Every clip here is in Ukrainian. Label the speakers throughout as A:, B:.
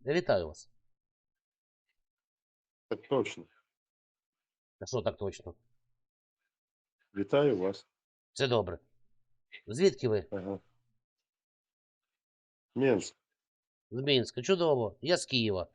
A: Я вітаю вас.
B: Так точно.
A: А що так точно?
B: Вітаю вас.
A: Все добре. Звідки ви?
B: Ага. Мінськ.
A: З Мінська. Чудово. Я з Києва.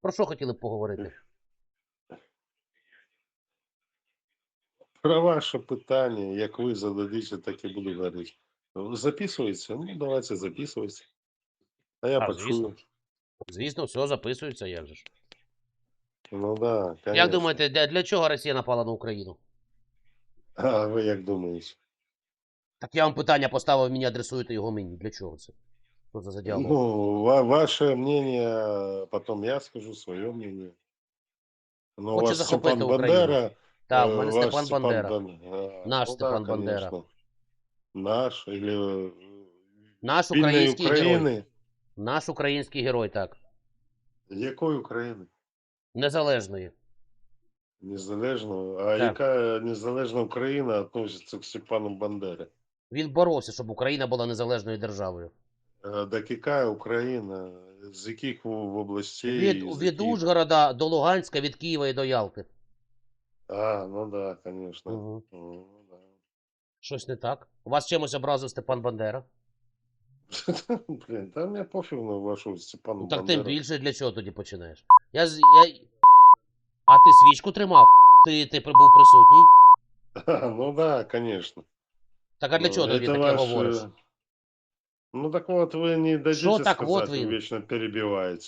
A: Про що хотіли б поговорити?
B: Про ваше питання, як ви зададите, так і буду говорити. Записується? Ну, давайте записуйте. А я
A: А,
B: почую.
A: звісно. Звісно, все записується, як же ж.
B: Ну да, конечно.
A: Як думаєте, для, для чого Росія напала на Україну?
B: А ви як думаєте?
A: Так я вам питання поставив, мені адресуєте його мені. Для чого це? Що це за діалог?
B: Ну, ва- ваше мнение, потом я скажу свое мнение. Но
A: Хоче
B: вас
A: захопити
B: Степан
A: Україну.
B: Бандера.
A: Так,
B: э,
A: мене
B: ваш
A: Степан Бандера.
B: Бан- а,
A: Наш
B: ну
A: Степан
B: да,
A: Бандера.
B: Наш или э,
A: Наш
B: вільної
A: український герой.
B: України.
A: Наш український герой, так.
B: Якої України?
A: Незалежної.
B: Незалежного. А
A: Так.
B: яка незалежна Україна относиться к Степану Бандері?
A: Він боровся, щоб Україна була незалежною державою.
B: Е, Так яка Україна? З яких в- областей?
A: Від, від? Ужгорода до Луганська, від Києва і до Ялти.
B: А, ну да, конечно.
A: Угу.
B: Ну, да.
A: Щось не так. У вас чимось образив Степан Бандера?
B: Блін, та мені пофіг на вашу Степану
A: Ну так
B: Бандеру.
A: тим більше для чого тоді починаєш? Я, з- я... А ти свічку тримав? Ти, ти при- був присутній?
B: А, ну да, конечно.
A: Так а для
B: Ну,
A: чого тоді
B: это
A: таке
B: ваш,
A: говориш?
B: э, Ну так вот, вы не дадите
A: Шо так
B: сказать,
A: вот
B: вы
A: вы?
B: вечно перебиваете.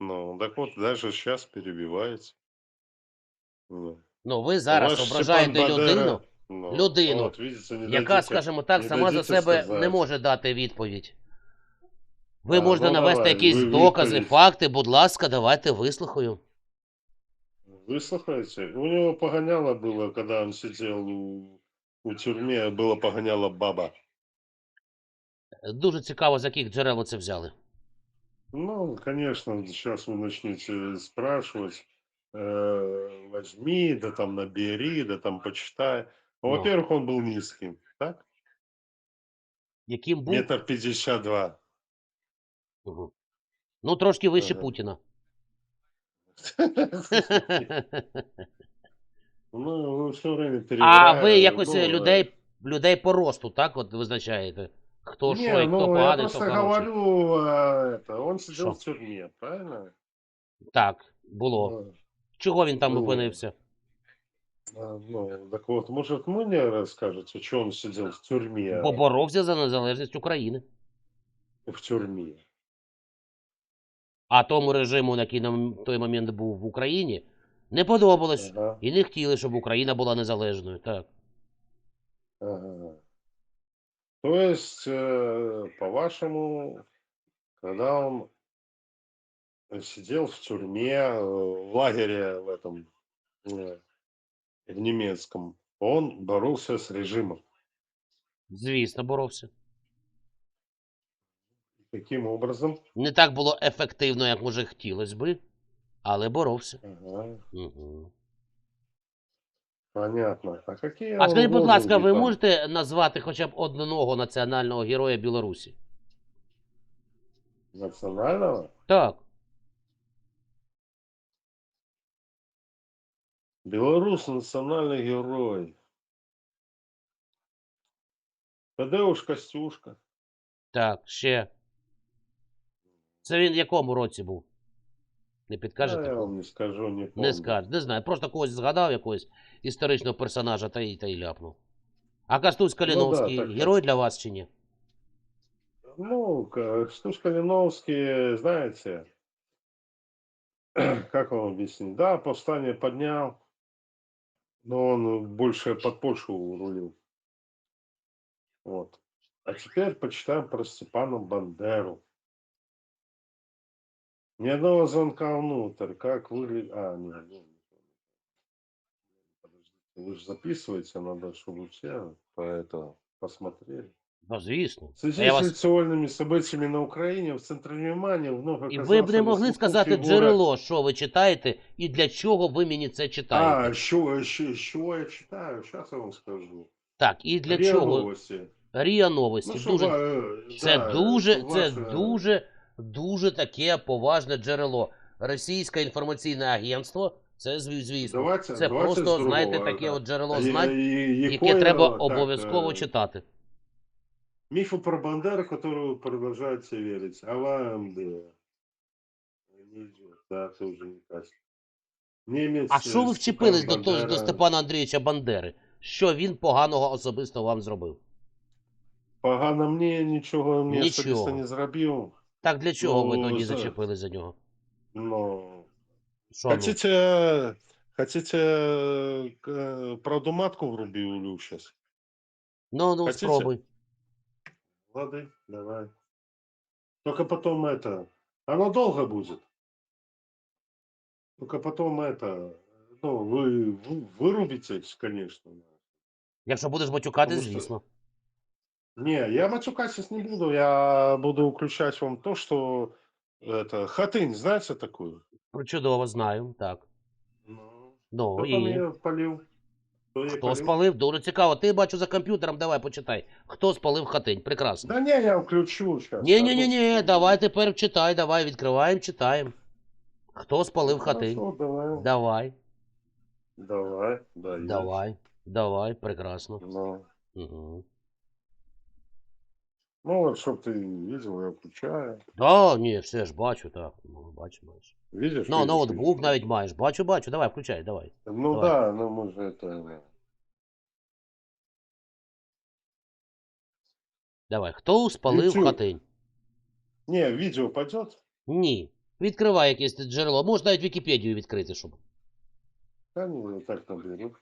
B: Ну, так вот, даже сейчас перебиваете. Ну.
A: Ну ви зараз
B: Ваш
A: ображаєте
B: Степан Бандера,
A: людину,
B: ну,
A: людину,
B: от, видите, не
A: яка,
B: дадите.
A: скажімо так,
B: не
A: сама за
B: дадите
A: себе
B: сказати.
A: не може дати відповідь. Ви
B: А,
A: можете
B: ну,
A: навести
B: давай,
A: якісь
B: ви
A: докази,
B: відповідь.
A: факти, будь ласка, давайте вислухаю.
B: Вы слухаете? У него погоняло было, когда он сидел у, у тюрьме, было погоняло баба.
A: Дуже цікаво, з яких джерел ви це взяли.
B: Ну, конечно, сейчас вы начнете спрашивать, э, возьми, да там набери, да там почитай.
A: Ну.
B: Во-первых, он был низким, так?
A: Яким був.
B: Метр пятьдесят два.
A: Мгм. Ну, трошки вище
B: Ага.
A: Путіна.
B: Ну, ви все время
A: А
B: перебираєте.
A: ви якось
B: ну,
A: е, людей, людей по росту, так? От визначаєте? Хто
B: Не,
A: що і
B: ну,
A: хто
B: я
A: поганий, хто
B: просто
A: хороший.
B: говорю, а, это, он сидел
A: Шо?
B: в тюрьме, правильно?
A: Так, було.
B: Ну,
A: Чого він там
B: Ну,
A: опинився?
B: а, ну, так вот, может, мне расскажете, что он сидел в тюрьме?
A: Бо боровся за незалежність України.
B: В тюрьме.
A: А тому режиму, який на той момент був в Україні, не подобалось.
B: Ага,
A: І не хотіли, щоб Україна була незалежною. Так.
B: ага. То есть, э, по-вашему, когда он сидел в тюрьме, э, в лагере в этом, э, в немецком, он боролся с режимом.
A: Звісно, боровся.
B: Каким образом?
A: Не так було ефективно, як може хотілося би, але боровся.
B: Ага,
A: Угу.
B: понятно. А какие
A: А
B: он
A: скажіть, будь ласка,
B: лозунги
A: ви
B: там?
A: можете назвати хоча б одного національного героя Білорусі?
B: Национального?
A: Так.
B: Белорус национальный герой. Тадеуш Костюшка.
A: Так, ще. Це він в якому році був? Не підкажете?
B: я вам не скажу, не помню.
A: Не скажу, не знаю. Просто когось згадав якогось історичного персонажа та й, та й ляпнув. А Кастусь Каліновський
B: так, так.
A: герой для вас чи ні?
B: Ну, Костюш Калиновский, знаете, как вам объяснить? Да, повстание поднял, но он больше под Польшу рулил. Вот. А теперь почитаем про Степана Бандеру. Ни одного звонка внутрь. Как выглядит... А, нет, нет. Подождите, вы же записываете, надо, чтобы все по это посмотрели.
A: Ну, звісно. А я вас...
B: актуальными событиями на Украине в центре внимания вновь
A: І ви б не могли сказати джерело, що ви читаєте, і для чого ви мені це
B: А,
A: читаєте.
B: що, що, що я читаю? Сейчас я вам скажу.
A: Так, і для
B: РИА
A: чого?
B: Новости.
A: Рія новості.
B: Ну, що
A: дуже...
B: е,
A: Це
B: да,
A: дуже,
B: що
A: це
B: ваше-
A: дуже дуже таке поважне джерело. Російське інформаційне агентство, це звісно.
B: Давайте,
A: Це
B: давайте
A: просто,
B: з
A: знаєте, таке
B: да.
A: от джерело
B: Е,
A: знань,
B: е,
A: яке треба обов'язково читати
B: Мифы про Бандеру, которую продолжают все верить. А вам, да, не идет, да, тоже не кажется. Немец,
A: А що ви
B: э,
A: вчепились
B: Степан
A: до, того, до
B: Бандера.
A: Степана Андрійовича Бандери? Що він поганого особисто вам зробив?
B: Погано мне ничего мне
A: Нічого.
B: особисто не зробив.
A: Так для чого ви
B: Ну,
A: тоді
B: за-
A: зачепились за нього?
B: Но
A: Що, ну?
B: хотите, хотите э, к- э, правду матку врубил сейчас?
A: Ну, ну,
B: хотите?
A: спробуй.
B: Лады, давай. Только потом это, оно долго будет. Только потом это, ну, вы, вы вырубитесь, конечно.
A: Якщо будеш матюкати,
B: Тому що-
A: звісно.
B: Не, я матюкать сейчас не буду, я буду включать вам то, что это, хатынь, знаете такую?
A: Про чудово знаю, так.
B: Ну,
A: Ну,
B: кто там
A: і
B: ее полил? Кто
A: хто спалив? Дуже цікаво. Ти бачу за комп'ютером, давай почитай. Хто спалив хатинь? Прекрасно.
B: Да не, я включу сейчас.
A: Ні, ні, ні, ні, давай тепер читай, давай, відкриваємо, читаємо. Хто спалив хатинь?
B: давай.
A: Давай,
B: Давай, да,
A: давай, давай, прекрасно.
B: Ну,
A: Угу.
B: ну вот, чтоб ты видел, я включаю.
A: Да, ні, все ж бачу, так. Ну, бачу, бачу.
B: Видишь?
A: Ну, ноутбук навіть маєш. Бачу, бачу, давай, включай, давай.
B: Ну
A: Давай.
B: да, ну мы же
A: Давай. Хто спалив
B: YouTube.
A: хатинь?
B: Не, видео пойдет?
A: Ні. Відкривай якесь ти джерело. Можеш навіть Вікіпедію відкрити, щоб.
B: Да не, я так наберу.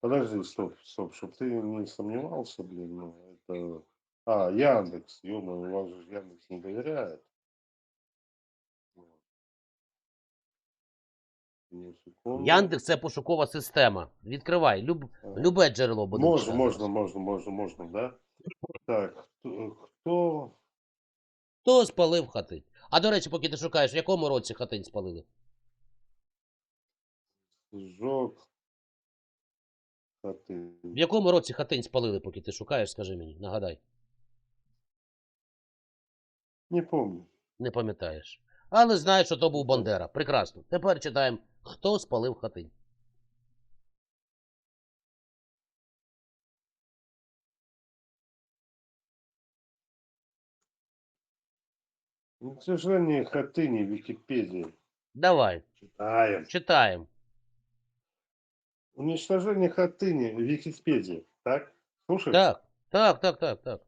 B: Подожди, стоп, стоп, чтоб ты не сомневался, блин, ну это... А, Яндекс, ё у вас же Яндекс не доверяет. Вот. Одну секунду.
A: Яндекс це пошукова система. Відкривай. Люб...
B: Ага.
A: Любе джерело буде.
B: Можно,
A: читати.
B: можно, можно, можно, можно, да? Так, кто
A: Хто спалив хатинь? А до речі, поки ти шукаєш, в якому році хатинь спалили?
B: сжег хаты?
A: В якому році хатинь спалили, поки ти шукаєш, скажи мені, нагадай.
B: Не помню.
A: Не пам'ятаєш. Але знаєш, що то був Бандера. Прекрасно. Тепер читаємо, хто спалив хатинь.
B: Ну, к сожалению, хатыни Википедии.
A: Давай,
B: Читаем.
A: читаємо.
B: Уничтожение хатыни Википедии. Так? Слушай.
A: Так, так, так, так, так.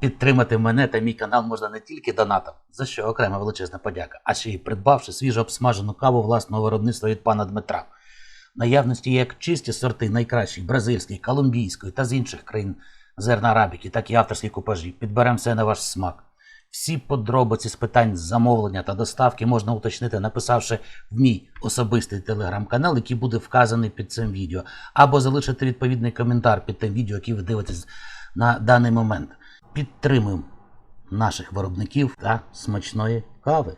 C: Підтримати мене та мій канал можна не тільки донатом, за що окрема величезна подяка, а ще й придбавши свіжо обсмажену каву власного виробництва від пана Дмитра. В наявності як чисті сорти найкращих бразильської, колумбійської та з інших країн зерна арабіки, так і авторські купажі. Підберемо все на ваш смак. Всі подробиці з питань замовлення та доставки можна уточнити, написавши в мій особистий телеграм-канал, який буде вказаний під цим відео, або залишити відповідний коментар під тим відео, яке ви дивитесь на даний момент. Підтримуємо наших виробників та смачної кави.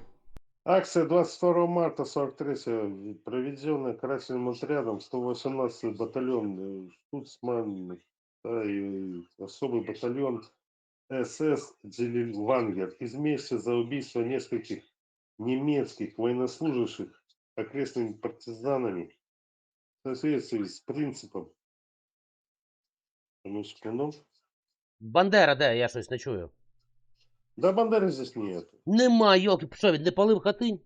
B: Акция 22 марта 43 проведенная карательным отрядом 118 батальон э, Штуцман да, и особый батальон СС Вангер из мести за убийство нескольких немецких военнослужащих окрестными партизанами в соответствии с принципом Одну секунду.
A: Бандера де? Я щось не чую.
B: Да, Бандеры здесь нет.
A: Нема, йоки, що він не палив хатинь?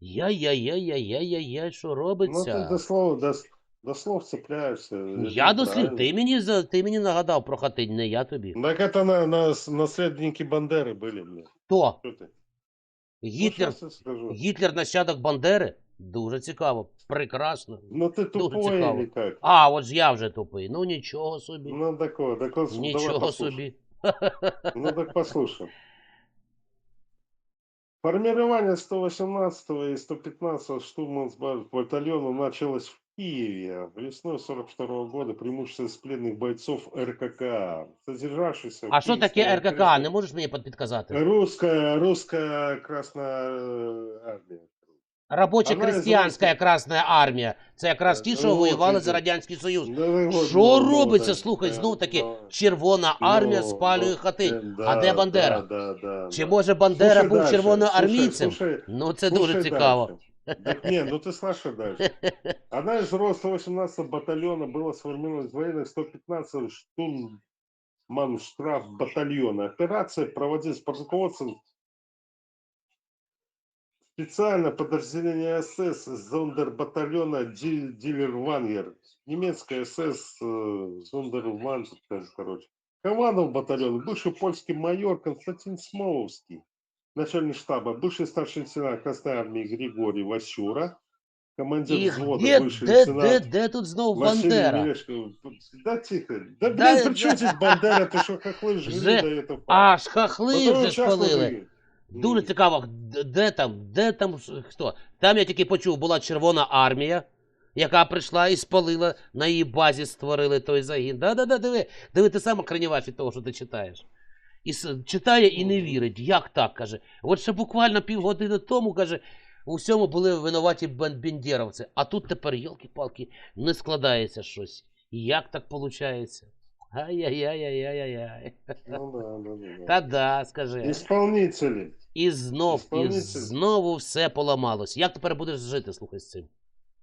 A: Яй-яй-яй-яй-яй-яй, що
B: Ну,
A: робиться?
B: ты до слова, до, с- до слов цепляешься. это
A: Я дослід,
B: неправильно.
A: ти мені, за- ти мені нагадав про хатинь, не я тобі.
B: Так это на, на, наследники Бандеры были, блин.
A: Хто?
B: Что ты?
A: Гітлер,
B: Ну, щас я скажу.
A: Гітлер нащадок Бандери? Дуже цікаво, прекрасно.
B: Ну ты тупой
A: цікаво.
B: или как?
A: А, от ж я вже тупий. Ну нічого собі.
B: Ну такое, так вот, давай
A: нічого
B: послушай.
A: собі.
B: Ну так послушай. Формирование 118 и 115 штурманского батальона началось в Киеве весной 42 года, преимущественно из пленных бойцов РКК, содержавшихся...
A: А що таке РКК?
B: окрестности-
A: Не можеш мені під- підказати?
B: Русская, русская Красная Армия.
A: Робоча крестьянська. Красна армія. Це якраз ті, що воювали за. Радянський Союз. Що робиться, слухай, знов таки, Червона армія
B: ну,
A: спалює
B: ну,
A: хати.
B: е,
A: А де Бандера?
B: Да, да, да,
A: Чи
B: да.
A: може Бандера був червоноармійцем? Ну це дуже цікаво.
B: Так не, ну ты слушай дальше. Одна из РО 118 батальона была сформирована из военных 115 штурманштраф батальона. Операция проводилась под руководством специально подразделения СС зондербатальона Ди- Дилервангер. Немецкая СС э, зондервангер, короче. Командовал батальон бывший польский майор Константин Смоловский начальник штаба, бывший старший лейтенант Красной армии Григорий Васюра, командир
A: І
B: взвода,
A: де,
B: бывший
A: де, де,
B: лейтенант
A: де тут знов
B: Василий
A: Бандера?
B: Мелешко. Да тихо. Да, блин,
A: Да,
B: при чем здесь Бандера? Ты что, хохлы жгли
A: Вже
B: до этого?
A: Аж хахли
B: Потому
A: вже
B: часто
A: спалили.
B: вы-
A: Дуже
B: М.
A: цікаво, де, де там, де там ш- хто? Там я тільки почув, була Червона армія, яка прийшла і спалила, на її базі створили той загін. Да-да-да, диви, диви, ти сам охреніваєш від того, що ти читаєш. І читає і не вірить. Як так? каже. От ще буквально півгодини тому, каже, у всьому були винуваті бен- бендєровці. А тут тепер, йолки-палки, не складається щось. Як так виходить? Ай-яй-яй-яй-яй-яй.
B: Ну да, да, да.
A: Та да, скажи.
B: Исполнители.
A: І знов, і знову все поламалось. Як тепер будеш жити, слухай з цим?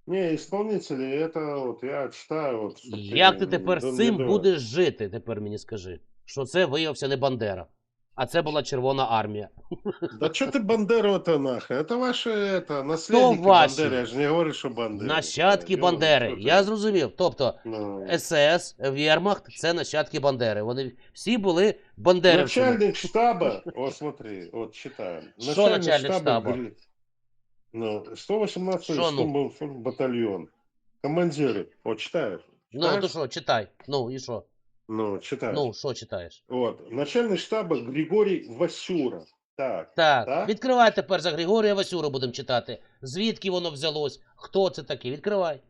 B: Не, исполнители, это вот я читаю. Вот, что
A: Як ти тепер з цим будеш жити, тепер мені скажи? Що це виявився не Бандера, а це була Червона армія.
B: Да что ты Бандеру это нахрен? Это ваши это, наследники
A: ваши?
B: Бандеры. Я же не говорю, что Бандеры.
A: Нащадки
B: Да,
A: Бандери.
B: ёлки,
A: Я
B: что ты.
A: зрозумів. Тобто
B: Ну,
A: СС, Вермахт це нащадки Бандери. Вони всі були бандерівцями.
B: Начальник штаба, вот смотри, вот читаем.
A: Что начальник штаба?
B: Гри- Ну, 118
A: Что ну?
B: штурмовой батальон. Командиры, вот читаешь?
A: Ну,
B: Читаешь?
A: то що, читай. Ну і що?
B: Ну, читаешь.
A: Ну, що читаєш?
B: Вот, начальник штаба Григорий Васюра. Так,
A: Так,
B: Так?
A: відкривай тепер за Григорія Васюру будемо читати. Звідки воно взялось? Хто це такий? Відкривай.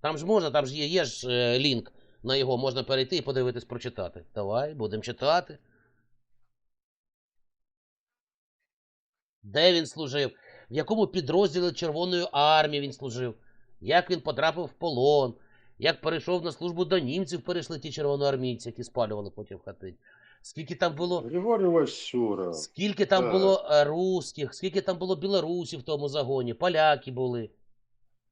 A: Там ж можна, там ж є, є ж е, лінк на його, можна перейти і подивитись, прочитати. Давай, будемо читати. Де він служив? В якому підрозділі Червоної армії він служив? Як він потрапив в полон? Як перейшов на службу до німців, перейшли ті червоноармійці, які спалювали потім хати? Скільки там було
B: Васюра.
A: Скільки там
B: Так.
A: було е, русських, скільки там було білорусів в тому загоні, поляки були.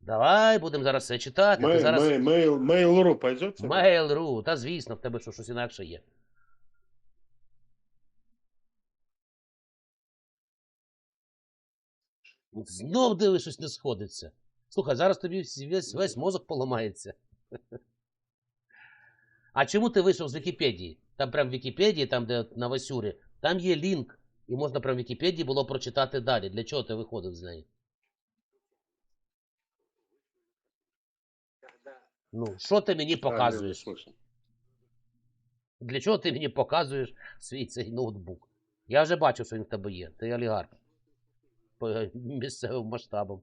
A: Давай будемо зараз все читати. Ти
B: Мей-
A: зараз
B: мей- Мейл Mail.ru пойдет?
A: Mail.ru, та звісно, в тебе що, щось інакше є. Знов диви, щось не сходиться. Слухай, зараз тобі весь, весь мозок поламається. А чому ти вийшов з Вікіпедії? Там прям в Вікіпедії, там, де на Васюрі, там є лінк. І можна прям в Вікіпедії було прочитати далі. Для чого ти виходив з неї? Ну, що ти мені показуєш? Для чого ти мені показуєш свій цей ноутбук? Я вже бачу, що він в тебе є. Ти олігарх. По місцевим масштабам.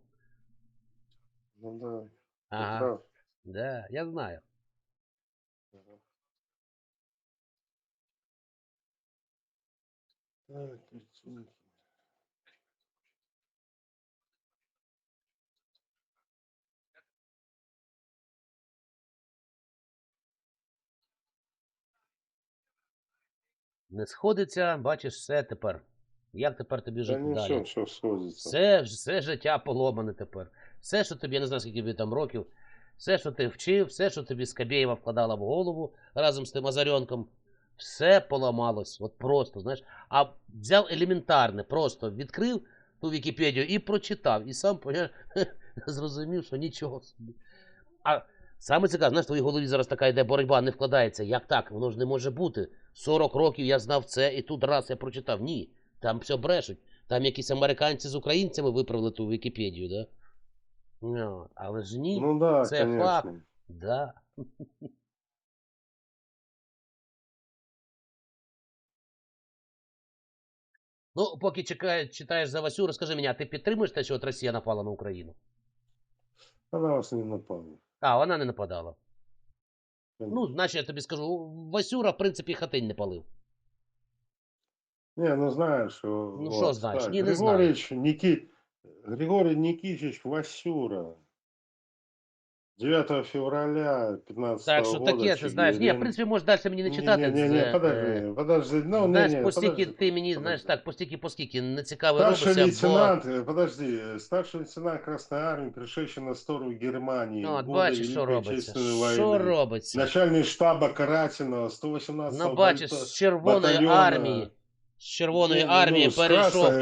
B: Ну да,
A: Ага. Да, я знаю.
B: Ага. Так, картинки.
A: Не сходиться, бачиш все тепер. Як тепер тобі жити
B: не
A: далі?
B: все, все сходится.
A: Все, все життя поломане тепер. Все, що тобі, я не знаю, скільки тобі там років, все, що ти вчив, все, що тобі Скабєєва вкладала в голову разом з тим Азарьонком, все поламалось. От просто, знаєш. А взяв елементарне, просто відкрив ту Вікіпедію і прочитав. І сам поняв, зрозумів, що нічого собі. А саме цікаве, знаєш, в твоїй голові зараз така йде боротьба, не вкладається. Як так? Воно ж не може бути. 40 років я знав це, і тут раз я прочитав. Ні, там все брешуть. Там якісь американці з українцями виправили ту Вікіпедію, да? Ну, але ж ні.
B: Ну да,
A: це
B: конечно.
A: факт. Да. Ну, поки чекає, читаєш за Васю, розкажи мені, а ти підтримуєш те, що от Росія напала на Україну?
B: Она вас не напала.
A: А, вона не нападала. Ну, значить, я тобі скажу, Васюра, в принципі, хатинь не палив.
B: Не, ну знаешь, что...
A: Ну, что знаешь?
B: так,
A: Не,
B: Григорьевич Никит... Григорий Никитич Васюра. 9 февраля 15
A: Так що
B: года.
A: таке, ти знаєш. Ні, в
B: Чигирин.
A: принципі, можеш далі мені не читати.
B: Не, не,
A: це,
B: не,
A: е,
B: подожди, подожди. Ну,
A: знаєш,
B: не, не,
A: постільки
B: подожди,
A: ти мені, знаєш,
B: подожди.
A: так, постільки, поскільки не цікаво
B: Старший
A: робиться, бо...
B: лейтенант, э, подожди, э, старший лейтенант Красной Армии, пришедший на сторону Германии.
A: Ну,
B: в
A: от
B: годы
A: бачиш, що
B: Великой
A: робиться.
B: Отечественной
A: Що
B: войны.
A: робиться?
B: Начальник штаба Карательного 118
A: Ну, бачиш, з Червоної
B: батальйона.
A: армії, з Червоної армії перейшов.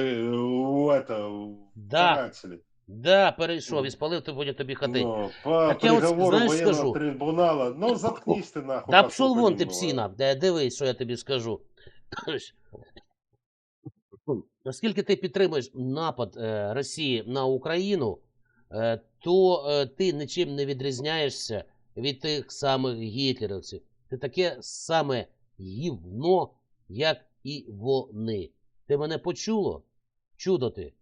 B: Это,
A: Да.
B: каратели.
A: Да, перейшов і спалив ти потім тобі хати.
B: Но по
A: Так я от, знаєш, скажу.
B: трибунала, ну заткнись ты нахуй.
A: Та пшов вон ти псіна, дивись, що я тобі скажу. Наскільки ти підтримуєш напад е, Росії на Україну, е, то е, ти нічим не відрізняєшся від тих самих гітлерівців. Ти таке саме гівно, як і вони. Ти мене почуло? Чудо ти.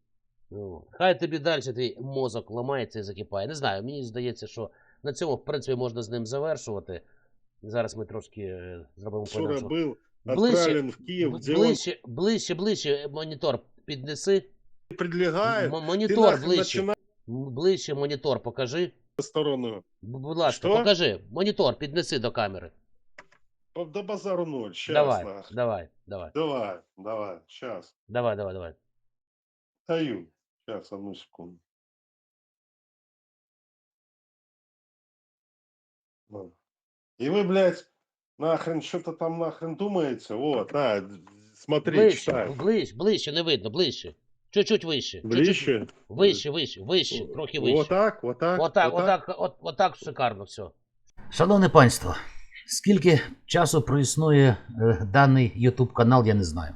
A: Ну, хай тобі далі твій мозок ламається і закипає. Не знаю, мені здається, що на цьому, в принципі, можна з ним завершувати. Зараз ми трошки е, зробимо по-іншому. Ближче,
B: в Киев,
A: Б-
B: где он
A: ближче, ближче, ближче монітор піднеси. М- монітор
B: нахрен
A: ближче.
B: начинаешь
A: М, Ближче монітор покажи.
B: сторону.
A: Б- Будь ласка,
B: Що?
A: покажи. Монітор піднеси до камери.
B: До базару ноль. Сейчас,
A: давай,
B: нахуй.
A: давай, давай,
B: Давай, давай, сейчас.
A: давай, давай, давай.
B: Даю. Сейчас, одну секунду. И вы, блядь, нахрен что-то там нахрен думаете? Вот, на, д- смотри, читай.
A: ближче, ближче, не видно, ближче. Чуть-чуть вище. чуть-чуть
B: Ближе?
A: Вище, вище, вище, трохи вище.
B: Вот так, вот так.
A: Отак,
B: вот так.
A: отак, от, отак шикарно все.
C: Шановне панство, скільки часу проіснує е, даний YouTube канал, я не знаю.